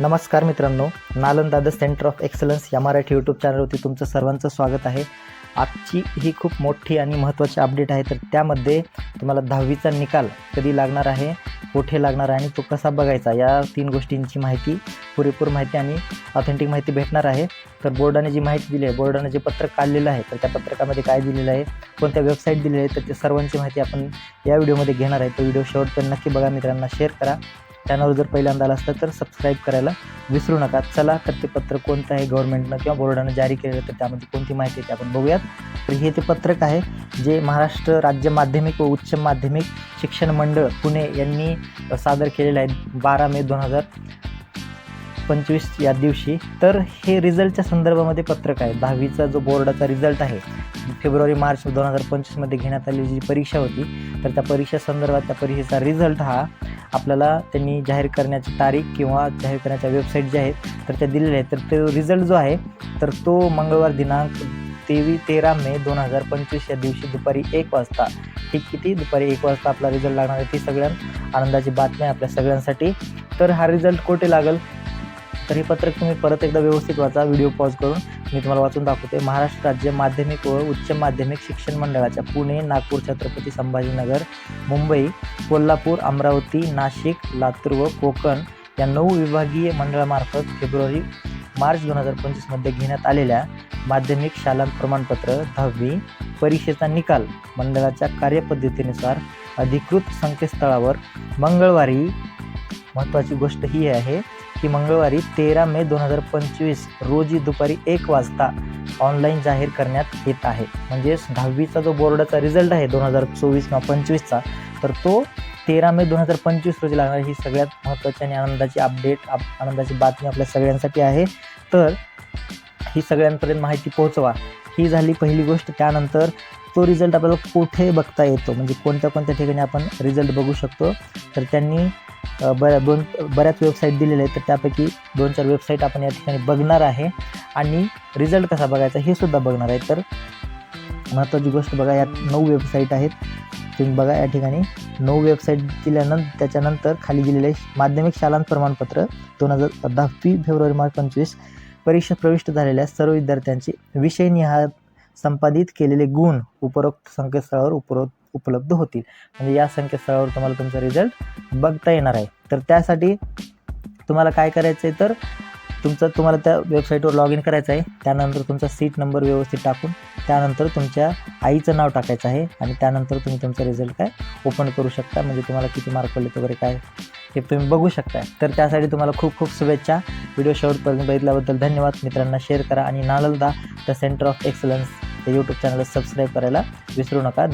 नमस्कार मित्रांनो Nalanda the centre of excellence या मराठी यूट्यूब चॅनलवरती तुमचं सर्वांचं स्वागत आहे. आजची ही खूप मोठी आणि महत्त्वाची अपडेट आहे तर त्यामध्ये तुम्हाला दहावीचा निकाल कधी लागणार आहे कुठे लागणार आहे आणि तो कसा बघायचा या तीन गोष्टींची माहिती पुरेपूर माहिती आणि ऑथेंटिक माहिती भेटणार आहे. तर बोर्डाने जी माहिती दिली आहे बोर्डाने जे पत्रक काढलेलं आहे तर त्या पत्रकामध्ये काय दिलेलं आहे कोणत्या वेबसाईट दिलेली आहे तर त्या सर्वांची माहिती आपण या व्हिडिओमध्ये घेणार आहे. तो व्हिडिओ शेवटपर्यंत नक्की बघा मित्रांना शेअर करा. चॅनल जर पहिल्यांदा आला असतं तर सबस्क्राईब करायला विसरू नका. चला तर ते पत्र कोणतं आहे गव्हर्नमेंटनं किंवा बोर्डानं जारी केलेलं तर त्यामध्ये कोणती माहिती आहे ते आपण बघूयात. तर हे ते पत्रक आहे जे महाराष्ट्र राज्य माध्यमिक व उच्च माध्यमिक शिक्षण मंडळ पुणे यांनी सादर केलेलं आहे बारा मे दोन हजार पंचवीस या दिवशी. तर हे रिझल्टच्या संदर्भामध्ये पत्रक आहे. दहावीचा जो बोर्डाचा रिझल्ट आहे फेब्रुवारी मार्च दोन हजार पंचवीसमध्ये घेण्यात आलेली जी परीक्षा होती तर त्या परीक्षा संदर्भात त्या परीक्षेचा रिझल्ट हा आपल्याला त्यांनी जाहीर करण्याची तारीख किंवा जाहीर करण्याच्या वेबसाईट ज्या आहेत तर त्या दिलेल्या आहेत. तर तो रिझल्ट जो आहे तर तो मंगळवार दिनांक तेवीस तेरा मे दोन हजार पंचवीस या दिवशी दुपारी एक वाजता. ठीक किती? दुपारी एक वाजता आपला रिझल्ट लागणार आहे ती सगळ्यां आनंदाची बातमी आपल्या सगळ्यांसाठी. तर हा रिझल्ट कुठे लागेल? तर हे पत्रक तुम्ही परत एकदा व्यवस्थित वाचा व्हिडिओ पॉज करून. मी तुम्हाला वाचून दाखवते. महाराष्ट्र राज्य माध्यमिक व उच्च माध्यमिक शिक्षण मंडळाच्या पुणे नागपूर छत्रपती संभाजीनगर मुंबई कोल्हापूर अमरावती नाशिक लातूर व कोकण या नऊ विभागीय मंडळामार्फत फेब्रुवारी मार्च दोन हजार पंचवीसमध्ये घेण्यात आलेल्या माध्यमिक शाला प्रमाणपत्र दहावी परीक्षेचा निकाल मंडळाच्या कार्यपद्धतीनुसार अधिकृत संकेतस्थळावर मंगळवारी महत्त्वाची गोष्ट ही आहे. की मंगळवारी तेरा मे दोन हजार पंचवीस रोजी दुपारी एक वाजता ऑनलाईन जाहीर करण्यात येत आहे. म्हणजेच दहावीचा जो बोर्डाचा रिझल्ट आहे दोन हजार चोवीस किंवा पंचवीसचा तर तो तेरा मे दोन हजार पंचवीस रोजी लागणार ही सगळ्यात महत्त्वाची आणि आनंदाची अपडेट आप आनंदाची बातमी आपल्या सगळ्यांसाठी आहे. तर ही सगळ्यांपर्यंत माहिती पोहोचवा. ही झाली पहिली गोष्ट. त्यानंतर तो रिझल्ट आपल्याला कुठे बघता येतो? म्हणजे कोणत्या कोणत्या ठिकाणी आपण रिझल्ट बघू शकतो? तर त्यांनी बऱ्या दोन बऱ्याच वेबसाईट दिलेल्या आहेत तर त्यापैकी दोन चार वेबसाईट आपण या ठिकाणी बघणार आहे. आणि रिझल्ट कसा बघायचा हे सुद्धा बघणार आहे. तर महत्त्वाची गोष्ट बघा यात नऊ वेबसाईट आहेत. तुम्ही बघा या ठिकाणी नऊ वेबसाईट दिल्यानंतर त्याच्यानंतर खाली दिलेले माध्यमिक शालांत प्रमाणपत्र दोन हजार दहावी फेब्रुवारी मार्च पंचवीस परीक्षा प्रविष्ट झालेल्या सर्व विद्यार्थ्यांचे विषयनिहाय संपादित केलेले गुण उपरोक्त संकेतस्थळावर उपरोक्त उपलब्ध होतील. म्हणजे या संकेतस्थळावर तुम्हाला तुमचा रिझल्ट बघता येणार आहे. तर त्यासाठी तुम्हाला काय करायचं आहे तर तुमचं तुम्हाला त्या वेबसाईटवर लॉग इन करायचं आहे. त्यानंतर तुमचा सीट नंबर व्यवस्थित टाकून त्यानंतर तुमच्या आईचं नाव टाकायचं आहे. आणि त्यानंतर तुम्ही तुमचा रिझल्ट काय ओपन करू शकता. म्हणजे तुम्हाला किती मार्क पडले वगैरे काय हे तुम्ही बघू शकता. तर त्यासाठी तुम्हाला खूप खूप शुभेच्छा. व्हिडिओ शेवटपर्यंत बघितल्याबद्दल धन्यवाद. मित्रांना शेअर करा. आणि Nalanda the centre of excellence हे यूट्यूब चॅनलला सबस्क्राईब करायला विसरू नका.